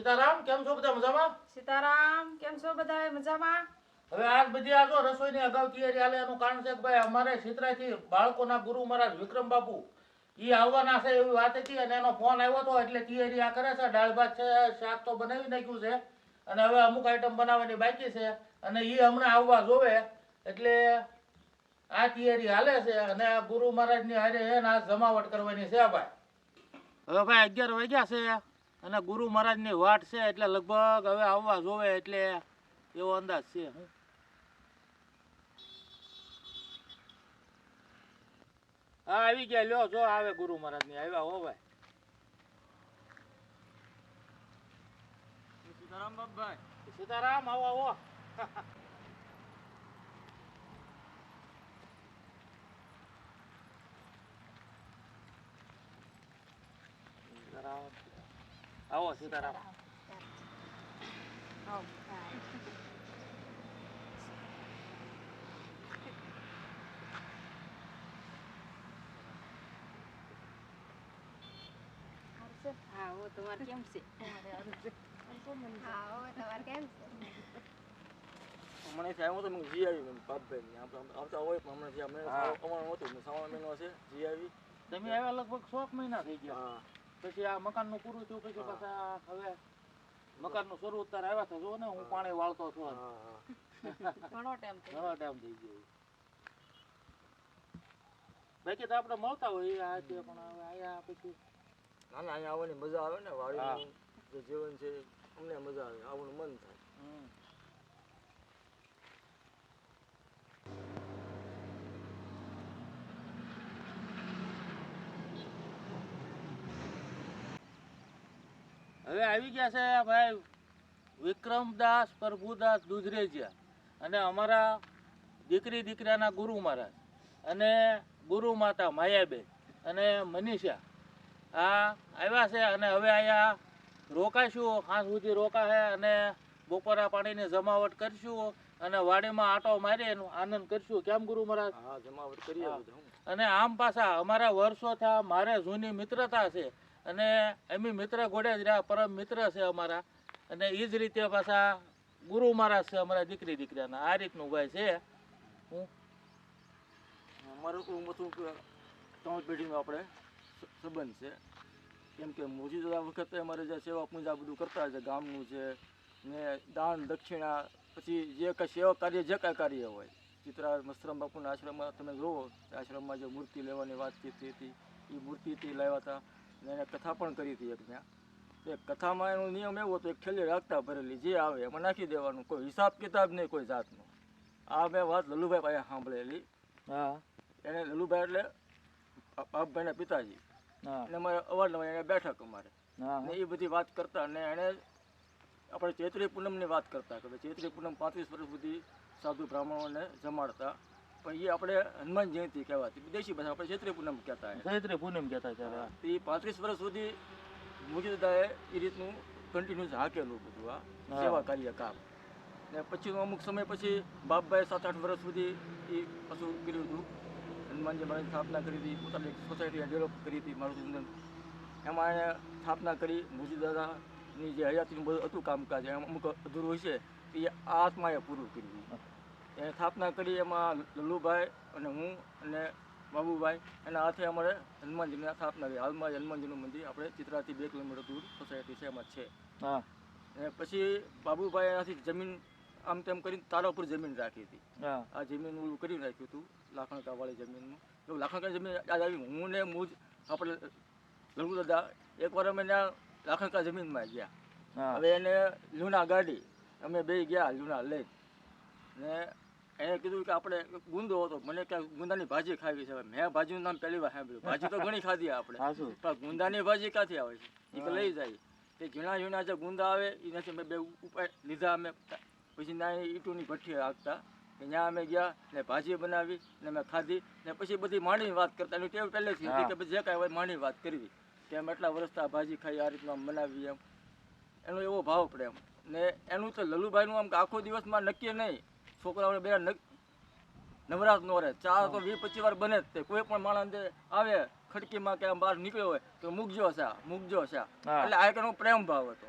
સીતારામ કેમ છો બધા મજામાં? સીતારામ કેમ છો બધા મજામાં? હવે આજ બધી આ જો રસોઈની અગાઉ તૈયારી આલે એનું કારણ છે કે ભાઈ અમારે સિતરાથી બાળકોના ગુરુ મહારાજ વિક્રમ બાપુ ઈ આવવાના છે એવી વાત હતી અને એનો ફોન આવ્યો હતો એટલે તૈયારી આ કરે છે. દાળ ભાત છે શાક તો બનાવી નાખ્યું છે અને હવે અમુક આઈટમ બનાવવાની બાકી છે અને ઈ હમણાં આવવા જોવે એટલે આ તૈયારી હાલે છે અને આ ગુરુ મહારાજની હારે હે ને આ જમાવટ કરવાની છે ભાઈ. હવે ભાઈ અગિયાર વાગ્યા છે. અને ગુરુ મહારાજની વાટ છે એટલે લગભગ હવે આવવા જોવે એટલે એવો અંદાજ છે હા. આવી ગયા. લ્યો જો આવે ગુરુ મહારાજની આવ્યા હો ભાઈ. સીતારામ બાપભાઈ. સીતારામ આવો આવો. આવો સીતારામ હા હો તમારે કેમ છે હમણાં થી આવ્યો તો મેં જી આવી બાપભાઈ આવતા હોય પણ હમણાં જ્યાં અમને હા. અમારું હતું ને શ્રાવણ મહિનો છે જી આવી તમે આવ્યા લગભગ સોળ મહિના થઈ ગયા હા પછી આ મકાનનું પૂરું થયું પછી. પાછા હવે મકાનનું શરૂ અત્યારે આવ્યા છે જો ને હું પાણી વાળતો છું ઘણો ટાઈમ ઘણો ટાઈમ થઈ ગયો. બાકી તો આપણે મળતા હોય આ છે પણ હવે આયા પછી ના ના અહીંયા આવવાની મજા આવે ને વાળી જે જીવન છે અમને મજા આવે આવવાનું મન થાય. હવે આવી ગયા છે ભાઈ વિક્રમદાસ પ્રભુદાસ દુધરેજિયા. અને અમારા દીકરી દીકરાના ગુરુ મહારાજ. અને ગુરુ માતા માયાબેન. અને મનીષા. આ આવ્યા છે અને હવે અહીંયા રોકાઈશું. સાંજ સુધી રોકાશે અને બપોરા પાણીની જમાવટ કરશું. અને વાડીમાં આટો મારી એનો આનંદ કરશું. કેમ ગુરુ મહારાજ? હા જમાવટ કરીએ. અને આમ પાછા અમારા વર્ષો થયા મારે જૂની મિત્રતા છે. અને એમની મિત્ર ઘોડે જ રહ્યા, પરમ મિત્ર છે અમારા. અને એ જ રીતે પાછા ગુરુ મહારાજ છે અમારા દીકરી દીકરાના. આ રીતનું ભાઈ છે. હું? અમારું તો મથું કે ત્રણ પેઢીનો આપણે સંબંધ છે. કેમ કે મોજી જતા વખતે અમારે જે સેવા પૂજા બધું કરતા છે, ગામનું છે, ને દાન, દક્ષિણા, પછી જે કાંઈ સેવા કાર્ય, જે કાંઈ કાર્ય હોય. ચિત્રા, મસ્તરામ બાપુના આશ્રમમાં તમે જુઓ આશ્રમમાં જે મૂર્તિ લેવાની વાત થતી હતી, એ મૂર્તિથી લાવ્યા હતા. એને કથા પણ કરી હતી એક ત્યાં. એ કથામાં એનો નિયમ એવો હતો એક થેલી રાખતા ભરેલી જે આવે એમાં નાખી દેવાનું. કોઈ હિસાબ કિતાબ નહીં કોઈ જાતનો. આ મેં વાત લલ્લુભાઈ પાસે સાંભળેલી. હા. એને લલુભાઈ એટલે બાપભાઈના પિતાજી. અને અમારે અવારનવાર એને બેઠક અમારે. ને એ બધી વાત કરતા અને એણે આપણે ચૈત્રી પૂનમની વાત કરતા કે ચૈત્રી પૂનમ પાંત્રીસ વર્ષ સુધી સાધુ બ્રાહ્મણોને જમાડતા. પણ એ આપણે હનુમાન જયંતિ કહેવાતી. વિદેશી ભાષા આપણે ચૈત્રી પૂનમ કહેતા. ચૈત્રી પૂનમ કહેતા ત્યારે. તો એ પાંત્રીસ વર્ષ સુધી મુજદાએ એ રીતનું કન્ટિન્યુઅસ હાકેલું બધું આ સેવા કાર્ય કામ. ને પછી અમુક સમય પછી બાપભાઈ સાત આઠ વર્ષ સુધી એ પાછું કર્યું હતું. હનુમાનજી મહારાજ સ્થાપના કરી હતી પોતાની સોસાયટી ડેવલપ કરી હતી મારું મારુતિનંદન એમાં એણે સ્થાપના કરી મુજીદાદાની જે હયાતીનું બધું હતું કામકાજ એમાં અમુક અધૂરું હોય છે એ આ આત્માએ પૂરું કર્યું. એને સ્થાપના કરી એમાં લલ્લુભાઈ અને હું અને બાબુભાઈ. એના હાથે અમારે હનુમાનજીની સ્થાપના કરી. હાલમાં હનુમાનજીનું મંદિર આપણે ચિત્રાથી બે કિલોમીટર દૂર સોસાયટી છે એમાં છે. હા. અને પછી બાબુભાઈ એનાથી જમીન આમ તેમ કરીને તારા ઉપર જમીન રાખી હતી. આ જમીન ઓલું કરી નાખ્યું હતું લાખણકાવાળી જમીનનું. તો લાખણકા જમીન યાદ આવી હું ને મુજ આપણે લઘુ દાદા એકવાર અમે ત્યાં લાખણકા જમીનમાં ગયા. હવે એને લુના ગાડી અમે બે ગયા લુના લઈ ને એને કીધું કે આપણે ગુંદો હતો. મને કે ગુંદાની ભાજી ખાવી છે. મેં ભાજીનું નામ પહેલી વાર સાંભળ્યું. ભાજી તો ઘણી ખાધી આપણે. પણ ગુંદાની ભાજી ક્યાંથી આવે છે? એ લઈ જાય. તે ઝીણા ઝીણા જે ગુંદા આવે એનાથી મેં બે ઉપાય લીધા અમે. પછી ના ઈટુની ભઠ્ઠી હાંકતા. ત્યાં અમે ગયા ને ભાજી બનાવી ને મેં ખાધી ને પછી બધી માંડીની વાત કરતા. એની ટેવ પહેલેથી હતી કે પછી જે કાંઈ હોય માંડીની વાત કરવી. કે અમે એટલા વર્ષથી આ ભાજી ખાઈ આ રીતના બનાવી એમ. એનો એવો ભાવ પડે એમ. ને એનું તો લલુભાઈનું આમ કે આખો દિવસમાં નક્કી નહીં. છોકરાઓને બે નવરાત નો રહે. ચા તો વીસ પચીસ વાર બને જ તે. કોઈ પણ માણસ આવે ખડકીમાં કે બહાર નીકળ્યો હોય તો મૂકજો સા મૂકજો સા એટલે આ એકનો પ્રેમ ભાવ હતો.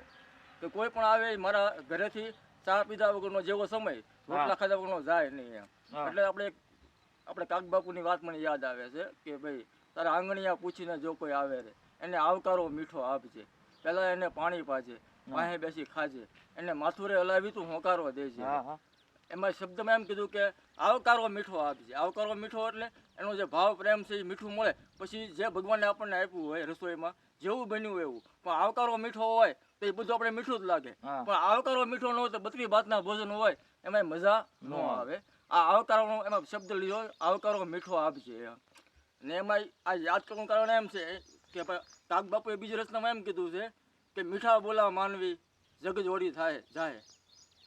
કે કોઈ પણ આવે મારા ઘરેથી ચા પીધા વગરનો જેવો સમય રોટલા ખાધા વગરનો જાય નહીં એમ. એટલે આપણે આપણે કાકબાપુની વાત મને યાદ આવે છે કે ભાઈ તારા આંગણિયા પૂછીને જો કોઈ આવે રે એને આવકારો મીઠો આપજે. પહેલાં એને પાણી પાજે પાસે બેસી ખાજે. એને માથુરે હલાવી તું હોંકારો દેજે. એમાં શબ્દમાં એમ કીધું કે આવકારો મીઠો આપજે. આવકારો મીઠો એટલે એનો જે ભાવ પ્રેમ છે એ મીઠું મળે. પછી જે ભગવાને આપણને આપ્યું હોય રસોઈમાં જેવું બન્યું એવું. પણ આવકારો મીઠો હોય તો એ બધું આપણે મીઠું જ લાગે. પણ આવકારો મીઠો ન હોય તો બત્રી ભાતના ભોજન હોય એમાં મજા ન આવે. આ આવકારો એમાં શબ્દ લીધો આવકારો મીઠો આપજે. ને એમાં આ યાદ કરવાનું કારણ એમ છે કે કાક બાપુએ બીજી રચનામાં એમ કીધું છે કે મીઠા બોલા માનવી જગ જોડી થાય જાય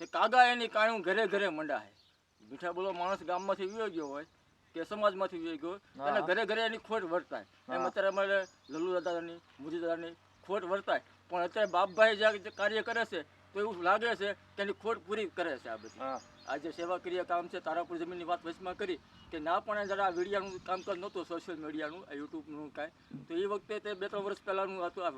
કે કાગા એની કાણું ઘરે ઘરે મંડાય મીઠા બોલો માણસ ગામમાંથી વિયો ગયો હોય કે સમાજમાંથી વિયો ગયો અને ઘરે ઘરે એની ખોટ વર્તાય. એમ અત્યારે અમારે લલ્લુ દાદાની મુજી દાદાની ખોટ વર્તાય. પણ અત્યારે બાપભાઈ જે કાર્ય કરે છે તો એવું લાગે છે કે એની ખોટ પૂરી કરે છે આ બધી. આ જે સેવાકીય કામ છે તારાપુર જમીનની વાત વચમાં કરી કે ના પણ જરા આ કામ કામકાજ નહોતું સોશિયલ મીડિયાનું આ યુટ્યુબનું કાંઈ. તો એ વખતે તે બે ત્રણ વર્ષ પહેલાંનું હતું આ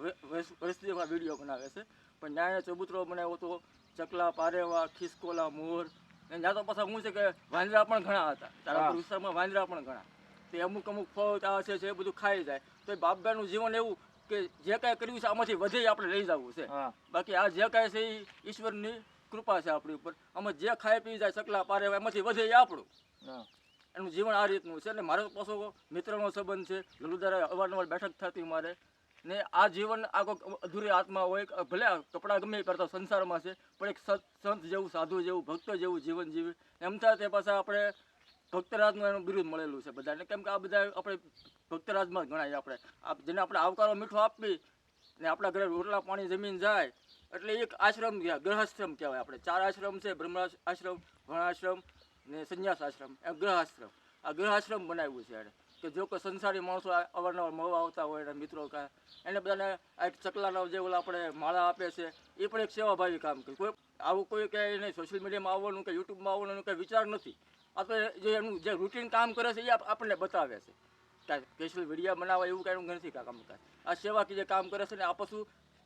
વર્ષથી વીડિયો બનાવે છે. પણ ન્યાય ચબૂતરો બનાવ્યો હતો ચકલા પારેવા ખિસકોલા મોર. ને ત્યાં તો પાછા શું છે કે વાંદરા પણ ઘણા હતા. તારા વિસ્તારમાં વાંદરા પણ ઘણા. તે અમુક અમુક ફળ છે એ બધું ખાઈ જાય. તો એ બાપભાઈનું જીવન એવું કે જે કાંઈ કર્યું છે આમાંથી વધે આપણે લઈ જવું છે. બાકી આ જે કાંઈ છે એ ઈશ્વરની કૃપા છે આપણી ઉપર. અમે જે ખાઈ પી જાય ચકલા પારે એમાંથી વધે એ આપણું. એનું જીવન આ રીતનું છે. એટલે મારો પાછો મિત્રનો સંબંધ છે. લલુદારા અવારનવાર બેઠક થતી મારે. ને આ જીવન આ કોઈક અધૂરી આત્મા હોય ભલે કપડાં ગમે કરતા સંસારમાં છે, પણ એક સત જેવું, સાધુ જેવું, ભક્ત જેવું જીવન જીવે. એમ થાય તે પાછા આપણે ભક્તરાજનું એનું બિરુદ મળેલું છે બધાને. કેમ કે આ બધા આપણે ભક્તરાજમાં ગણાય આપણે. જેને આપણે આવકારો મીઠો આપવી ને આપણા ઘરે રોટલા પાણી જમીન જાય, એટલે એક આશ્રમ ગ્રહાશ્રમ કહેવાય આપણે. ચાર આશ્રમ છે બ્રહ્મ આશ્રમ વર્ણાશ્રમ ને સંન્યાસ આશ્રમ એમ ગ્રહાશ્રમ. આ ગ્રહાશ્રમ બનાવ્યું છે એણે કે જો કોઈ સંસારી માણસો અવારનવાર મળવા આવતા હોય એના મિત્રો કાંઈ, એને બધાને આ ચકલાના જે ઓલા આપણે માળા આપે છે, એ પણ એક સેવાભાવી કામ કર્યું કોઈ આવું કોઈ કે નહીં સોશિયલ મીડિયામાં આવવાનું કે યુટ્યુબમાં આવવાનું કંઈ વિચાર નથી. આ તો જે એનું જે રૂટીન કામ કરે છે, એ આપણને બતાવે છે. કાંઈ સ્પેશિયલ વિડીયા બનાવવા એવું કાંઈ નથી કામ કાંઈ. આ સેવા કે જે કામ કરે છે ને, આ પશુ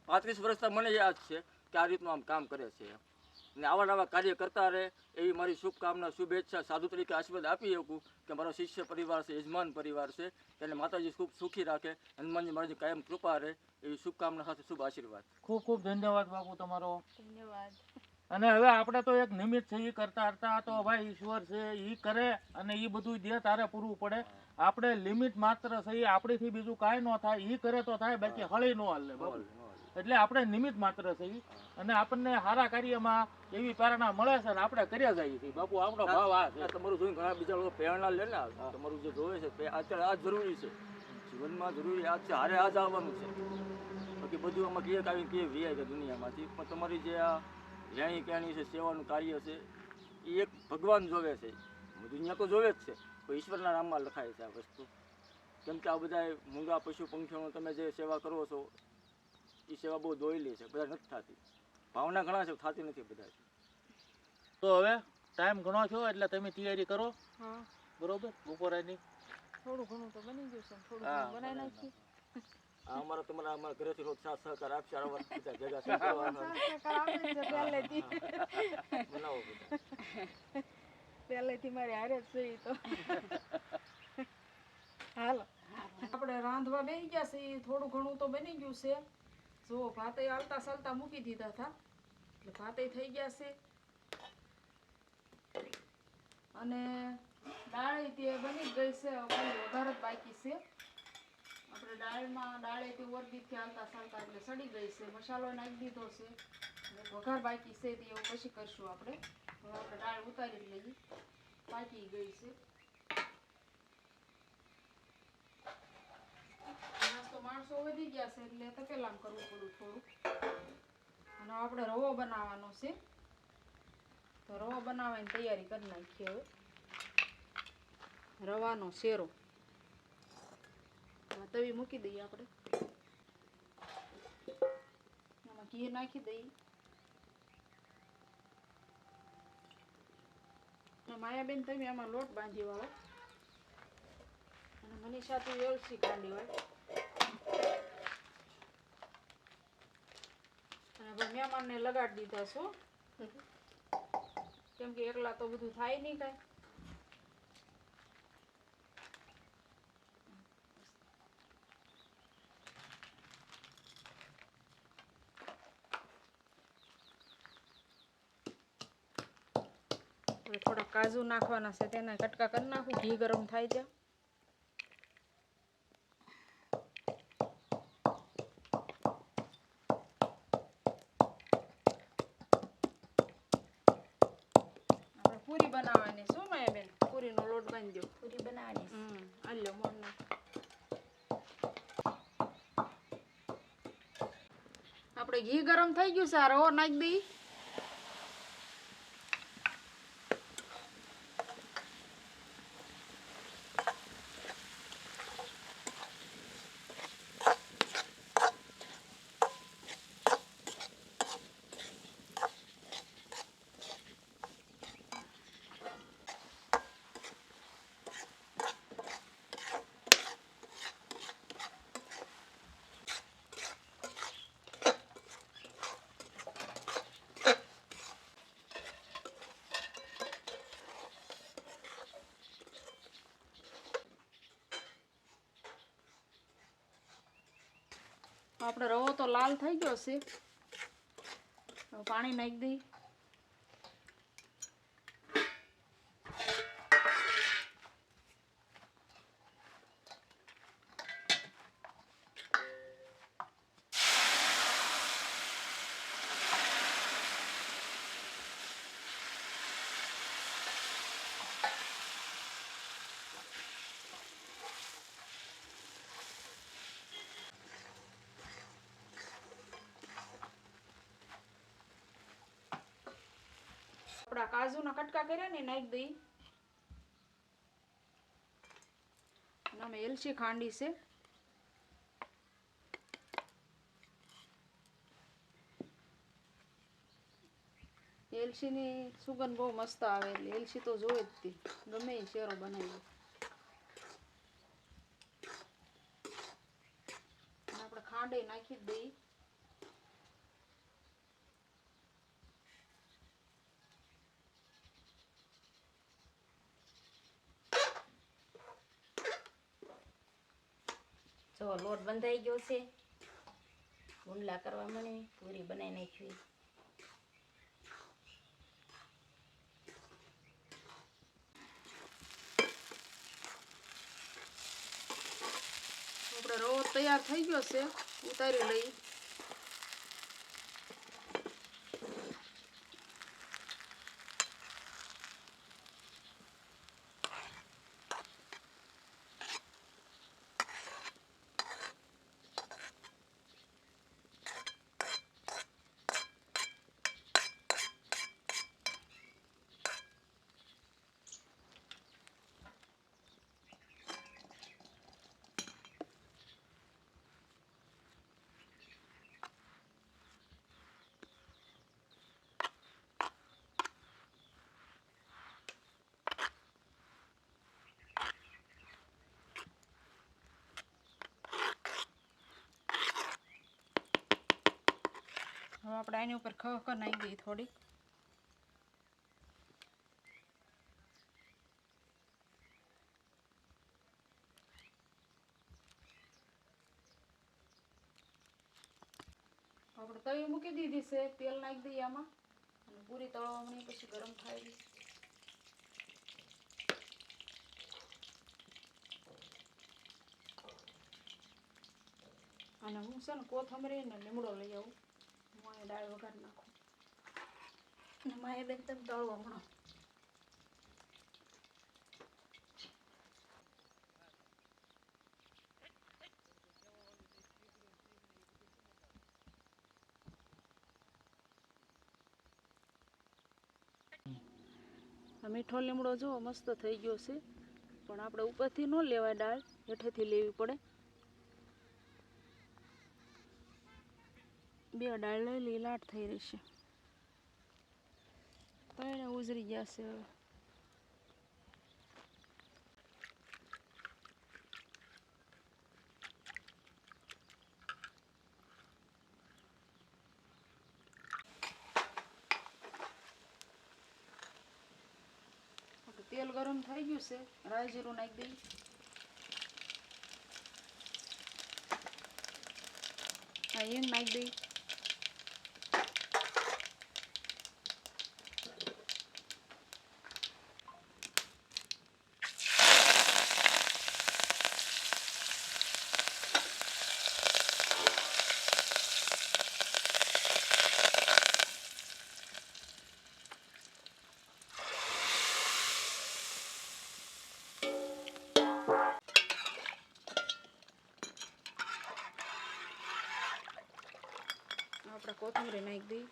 પાંત્રીસ વર્ષથી મને યાદ છે કે આ રીતનું આમ કામ કરે છે. ને આવા નવા કાર્ય કરતા રહે એવી મારી શુભકામના શુભેચ્છા સાધુ તરીકે આશીર્વાદ આપી શકું કે મારો શિષ્ય પરિવાર છે યજમાન પરિવાર છે તેને માતાજી ખૂબ સુખી રાખે હનુમાનજી મારી કાયમ કૃપા રહે એવી શુભકામના સાથે શુભ આશીર્વાદ. ખૂબ ખૂબ ધન્યવાદ બાપુ તમારો. ધન્યવાદ. અને હવે આપણે તો એક નિમિત્ત છે એ કરતા કરતા તો ભાઈ ઈશ્વર છે એ કરે અને એ બધું દે તારે પૂરવું પડે. આપણે લિમિટ માત્ર છે એ આપણીથી બીજું કાંઈ ન થાય એ કરે તો થાય બાકી હળી ન હાલે બાપુ. એટલે આપણે નિમિત્ત માત્ર થઈ અને આપણને સારા કાર્યમાં એવી પ્રેરણા મળે છે અને આપણે કર્યા જઈએ છીએ. બાપુ આપણો ભાવ આ છે. તમારું જોઈને ઘણા બીજા લોકો પ્રેરણા લે ને તમારું જે જોવે છે અત્યારે આ જરૂરી છે. જીવનમાં જરૂરી આ છે હારે આ જ આવવાનું છે. બાકી બધું આમાં ક્યાંક આવી ક્યાંક વ્યાય છે દુનિયામાંથી. પણ તમારી જે આ જ્યાંની ક્યાંની છે સેવાનું કાર્ય છે એ એક ભગવાન જોવે છે. દુનિયા તો જોવે જ છે પણ ઈશ્વરના નામમાં લખાય છે આ વસ્તુ. કેમ કે આ બધા મૂંગા પશુ પંખીઓનો તમે જે સેવા કરો છો એ સેવા બહુ દોયલી છે બધા નથી થતી. ભાવના ઘણા છે થતી નથી બધા તો હવે ટાઈમ ઘણો થયો એટલે તમે તૈયારી કરો. બરોબર? બપોરાની થોડું ઘણું તો બની ગયું છે થોડું ઘણું બનાવી નાખીએ. અમારા તમારા અમારા ઘરેથી રોજ સાથ સહકાર આપશે આ વાત બધા ભેગા થઈ કરવાના. આવડે છે પહેલેથી. બનાવો પહેલેથી મારી હારે જ છે તો. હાલો. આપણે રાંધવા બેસી ગયા છે થોડું ઘણું તો બની ગયું છે. જો ભાતે હાલતા ચાલતા મૂકી દીધા હતા એટલે ભાતે થઈ ગયા છે. અને દાળ તે બની ગઈ છે વધારે જ બાકી છે. આપણે દાળમાં દાળે તે ઓરબીથી હાલતા ચાલતા એટલે સડી ગઈ છે. મસાલો નાખી દીધો છે. વઘાર બાકી છે તે, એવું પછી કરશું આપણે. હવે આપણે દાળ ઉતારી લઈએ. પાકી ગઈ છે. માણસો વધી ગયા છે એટલે તપેલામ કરવું પડ્યું થોડું અને આપણે રવો બનાવવાનો છે. તો રવો બનાવવાની તૈયારી કરી નાખીએ હવે. રવાનો શેરો. તવી મૂકી દઈએ આપણે. એમાં ઘી નાખી દઈએ. માયાબેન તમે આમાં લોટ બાંધી વાળો અને મનીષા તું એલસી કાઢી વાળ અને મહેમાનને લગાડી દીધા છો. કેમ કે એકલા તો બધું થાય નહીં કાંઈ. થોડા કાજુ નાખવાના છે, તેના કટકા કરી નાખું, ઘી ગરમ થાય છે આપણે પૂરી બનાવવાની શું માયા બેન પૂરીનો લોટ બાંધી દો પૂરી બનાવવાની છે. હમ આલ્યો મોણ નાખ આપણે ઘી ગરમ થઈ ગયું રવો નાખી દઈ. આપણે રવો તો લાલ થઈ ગયો છે. પાણી નાખી દઈ આપણા કટકા કર્યા ને નાખી દઈ. અને એલચી ખાંડી છે. એલચીની સુગંધ બહુ મસ્ત આવે એટલે એલચી તો જોવે જ તે. ગમે એ શેરો બનાવી આપણે ખાંડે નાખી દઈ. જો લોટ બંધાઈ ગયો છે. ગુંડલા કરવા મને પૂરી બનાવી નાખી આપણે રવો તૈયાર થઈ ગયો છે. ઉતારી લઈ હવે આપણે આની ઉપર ખબર નાખી દઈએ થોડી આપણે તવી મૂકી દીધી છે, તેલ નાખી દઈએ આમાં. અને પૂરી તળવા મળી પછી ગરમ થાય અને હું છે ને કોથમરી ને લીમડો લઈ આવું. હું દાળ વઘાર નાખું. અને માએ બેન તમે તળવો હમણાં. મીઠો લીમડો જો મસ્ત થઈ ગયો છે. પણ આપણે ઉપરથી ન લેવાય દાળ, હેઠેથી લેવી પડે. બે ડાળ લઈ લીલાટ થઈ રહી છે. ત્રણે ઉજરી ગયા છે તેલ ગરમ થઈ ગયું છે. રાઈ જીરું નાખી દઈ આ હિંગ નાખી દઈ આપણે કોથમીરી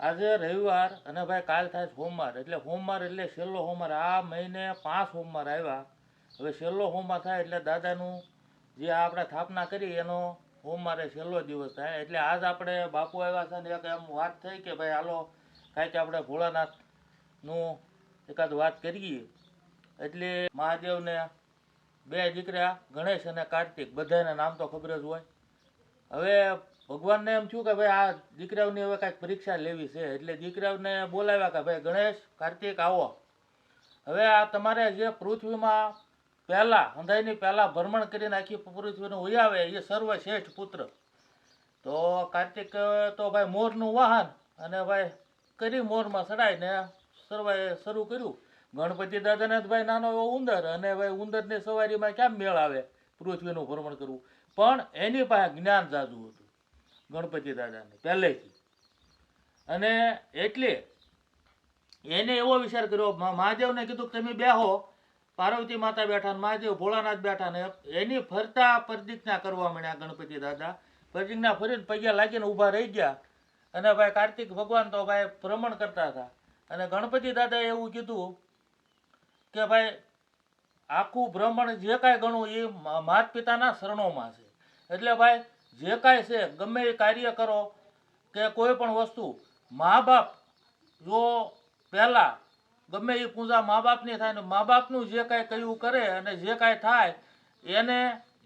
આજે રવિવાર અને ભાઈ કાલ થાય સોમવાર. એટલે સોમવાર એટલે છેલ્લો હોમવાર આ મહિને પાંચ હોમવાર આવ્યા. હવે છેલ્લો હોમવાર થાય એટલે દાદાનું જે આપણે સ્થાપના કરી એનો હોમવારે છેલ્લો દિવસ થાય. એટલે આજ આપણે બાપુ આવ્યા છે ને એક એમ વાત થઈ કે ભાઈ હાલો, કાંઈક આપણે ભોળાનાથનું એકાદ વાત કરીએ. એટલે મહાદેવને બે દીકરા ગણેશ અને કાર્તિક. બધાના નામ તો ખબર જ હોય. હવે ભગવાનને એમ થયું કે ભાઈ આ દીકરાઓની હવે કાંઈક પરીક્ષા લેવી છે, એટલે દીકરાઓને બોલાવ્યા કે ભાઈ, ગણેશ, કાર્તિક, આવો. હવે આ તમારે જે પૃથ્વીમાં પહેલાં, અંધાઈની પહેલાં ભ્રમણ કરીને આખી પૃથ્વીનું ઉયાવે એ સર્વશ્રેષ્ઠ પુત્ર. તો કાર્તિક તો ભાઈ મોરનું વાહન અને ભાઈ કરી મોરમાં ચડાઈને સર્વાએ શરૂ કર્યું. ગણપતિ દાદાને ભાઈ નાનો એવો ઉંદર અને ભાઈ ઉંદરની સવારીમાં કેમ મેળ આવે? પૃથ્વીનું ભ્રમણ કરવું. પણ એની પાસે જ્ઞાન જાજુ હતું. ગણપતિ દાદાને, પહેલેથી. અને એટલે એને એવો વિચાર કર્યો મહાદેવને કીધું કે તમે બેહો, પાર્વતી માતા બેઠા ને મહાદેવ ભોળાનાથ બેઠા ને એની ફરતા પ્રતિજ્ઞા કરવા માંડ્યા ગણપતિ દાદા. પ્રતિજ્ઞા ફરીને પગ્યા લાગીને ઊભા રહી ગયા. અને ભાઈ કાર્તિક ભગવાન તો ભાઈ ભ્રમણ કરતા હતા. અને ગણપતિ દાદાએ એવું કીધું કે ભાઈ, આખું ભ્રમણ જે કાંઈ ગણું એ માત પિતાના શરણોમાં છે. એટલે ભાઈ જે કાંઈ છે, ગમે એ કાર્ય કરો કે કોઈ પણ વસ્તુ મા બાપ જો પહેલાં ગમે એ પૂજા મા બાપની થાય ને મા બાપનું જે કાંઈ કહ્યું કરે અને જે કાંઈ થાય, એને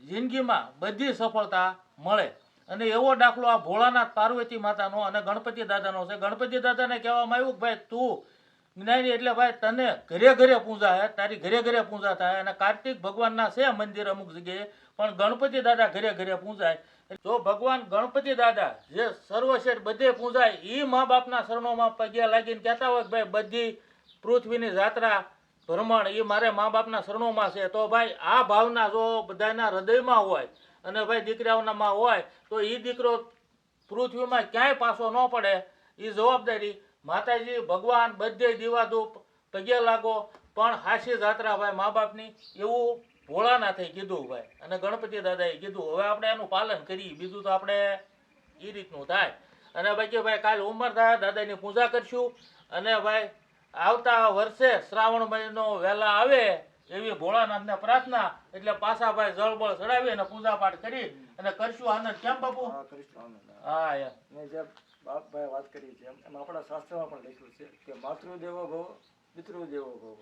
જિંદગીમાં બધી સફળતા મળે. અને એવો દાખલો આ ભોળાનાથ પાર્વતી માતાનો અને ગણપતિ દાદાનો છે. ગણપતિ દાદાને કહેવામાં આવ્યું કે ભાઈ, તું જ્ઞાની એટલે ભાઈ, તને ઘરે ઘરે પૂજા હે, તારી ઘરે ઘરે પૂજા થાય. અને કાર્તિક ભગવાનના છે મંદિર અમુક જગ્યાએ, પણ ગણપતિ દાદા ઘરે ઘરે પૂજાય. જો ભગવાન ગણપતિ દાદા જે સર્વશ્રેષ્ઠ બધે પૂજાય એ મા બાપના શરણોમાં પગ્યા લાગીને કહેતા હોય કે ભાઈ બધી પૃથ્વીની જાત્રા ભ્રમણ એ મારે મા બાપના શરણોમાં છે. તો ભાઈ આ ભાવના જો બધાના હૃદયમાં હોય અને ભાઈ દીકરાઓનામાં હોય, તો એ દીકરો પૃથ્વીમાં ક્યાંય પાછો ન પડે. એ જવાબદારી માતાજી, ભગવાન બધે દીવાધૂપ પગે લાગો, પણ હાસી જાત્રા ભાઈ મા બાપની એવું ભોળાનાથે કીધું ભાઈ. અને ગણપતિ દાદાએ કીધું હવે આપણે એનું પાલન કરીએ બીજું તો આપણે એ રીતનું થાય. અને બાકી ભાઈ કાલ ઉંમર થાય દાદાની પૂજા કરશું. અને ભાઈ આવતા વર્ષે શ્રાવણ મહિનો વહેલા આવે એવી ભોળાનાથને પ્રાર્થના એટલે પાછા ભાઈ જળબળ ચડાવી અને પૂજા પાઠ કરી અને કરશું આનંદ. કેમ બાપુ? હા યાર બાપભાઈ વાત કરી છે એમ આપણા શાસ્ત્રમાં પણ લખ્યું છે કે માતૃદેવો ભવ પિતૃદેવો ભવ.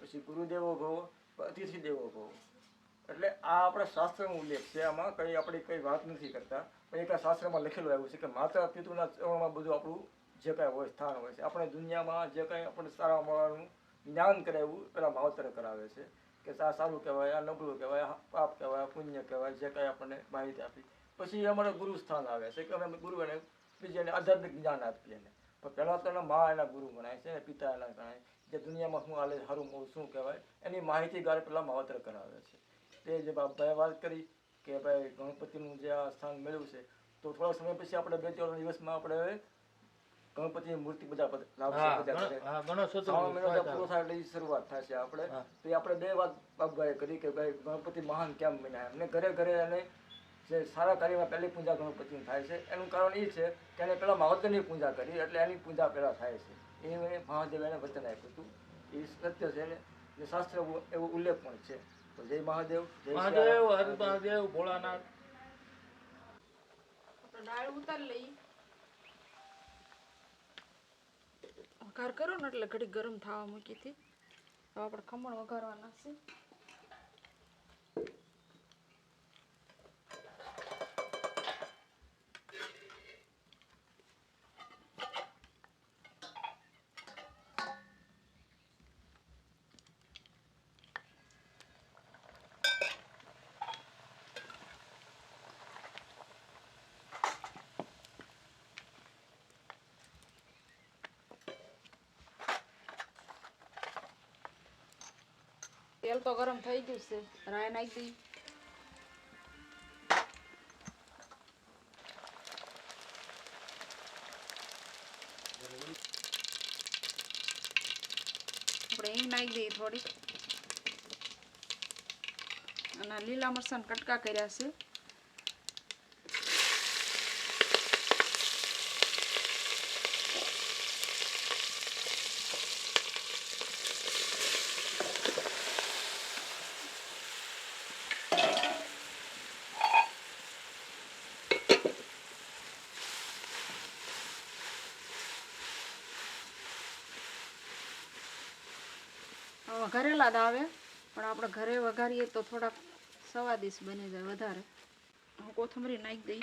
પછી ગુરુદેવો ભવ અતિથિ દેવો ભવ એટલે આ આપણા શાસ્ત્રનો ઉલ્લેખ છે, આમાં કંઈ આપણે કંઈ વાત નથી કરતા. પણ એક શાસ્ત્રમાં લખેલું આવ્યું છે કે માતા પિતૃના ચરણમાં બધું આપણું જે કાંઈ હોય, સ્થાન હોય છે. આપણે દુનિયામાં જે કાંઈ આપણે સારા મળવાનું જ્ઞાન કરાવ્યું, પેલા માવતર કરાવે છે કે આ સારું કહેવાય, આ નબળું કહેવાય પાપ કહેવાય પુણ્ય કહેવાય, જે કાંઈ આપણને માહિતી આપી. પછી અમારે ગુરુ સ્થાન આવે છે કે અમે ગુરુ બીજાને આધ્યાત્મિક જ્ઞાન આપીએ એને પણ પહેલાં તો એના મા એના ગુરુ ગણાય છે પિતા એના ગણાય. જે દુનિયામાં શું હાલે સારું શું કહેવાય એની માહિતી ગારે પહેલાં માવતર કરાવે છે. તે જે બાપભાઈએ વાત કરી કે ભાઈ ગણપતિનું જે આ સ્થાન મેળવ્યું છે તો થોડા સમય પછી આપણે બે ત્રણ દિવસમાં આપણે ગણપતિની મૂર્તિ બધા લાવશે બધા ઘરે. ગણ- હા, ગણેશ શ્રાવણ મહિનો પૂરો થાય એટલે શરૂઆત થશે આપણે. તો એ આપણે બે વાત બાપભાઈએ કરી કે ભાઈ ગણપતિ મહાન કેમ બન્યા? એમને ઘરે ઘરે એને જે સારા કાર્યમાં પહેલી પૂજા ગણપતિની થાય છે. એનું કારણ એ છે કે એને પહેલાં માવતરની પૂજા કરી એટલે એની પૂજા પહેલાં થાય છે. એ મહાદેવ એને વચન આપ્યું હતું. એ સત્ય છે ને ને શાસ્ત્ર એવો ઉલ્લેખ પણ છે. તો જય મહાદેવ જય મહાદેવ હર મહાદેવ ભોળાનાથ. દાળ ઉતારી લઈએ વઘાર કરો ને એટલે ઘડી ગરમ થવા મૂકી હતી. હવે આપણે ખમણ વઘારવાના છે. તેલ તો ગરમ થઈ ગયું છે. રાય નાખી દઈ આપણે નાખી દઈએ થોડી અને લીલા મરચાં કટકા કર્યા છે. વઘારેલા જ આવે. પણ આપણે ઘરે વઘારીએ તો થોડાક સ્વાદિષ્ટ બની જાય વધારે. હું કોથમરી નાખી દઈ.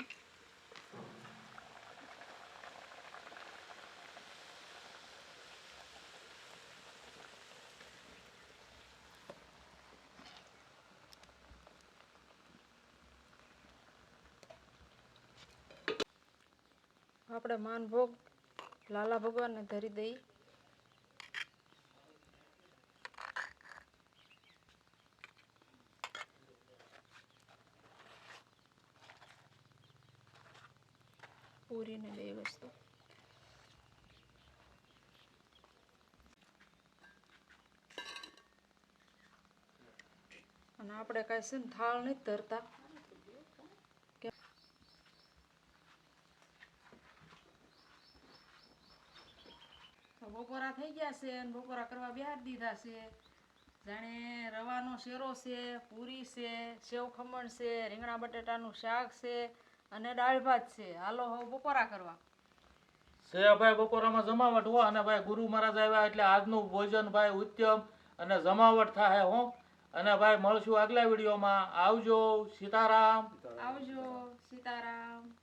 આપણે માનભોગ લાલા ભગવાનને ધરી દઈ. પૂરીને બે વસ્તુ અને આપણે કાંઈ છે ને થાળ નથી ધરતા. બપોરા થઈ ગયા છે અને બપોરા કરવા બિહાર દીધા છે. જાણે રવાનો શેરો છે, પૂરી છે, સેવ ખમણ છે, રીંગણા બટેટાનું શાક છે અને દાળ ભાત છે. હાલો હવે બપોરા કરવા. છે ભાઈ બપોરામાં જમાવટ હો અને ભાઈ ગુરુ મહારાજ આવ્યા એટલે આજનું ભોજન ભાઈ ઉત્તમ અને જમાવટ થાય હો. અને ભાઈ મળશું આગલા વિડીયોમાં. આવજો સીતારામ. આવજો સીતારામ.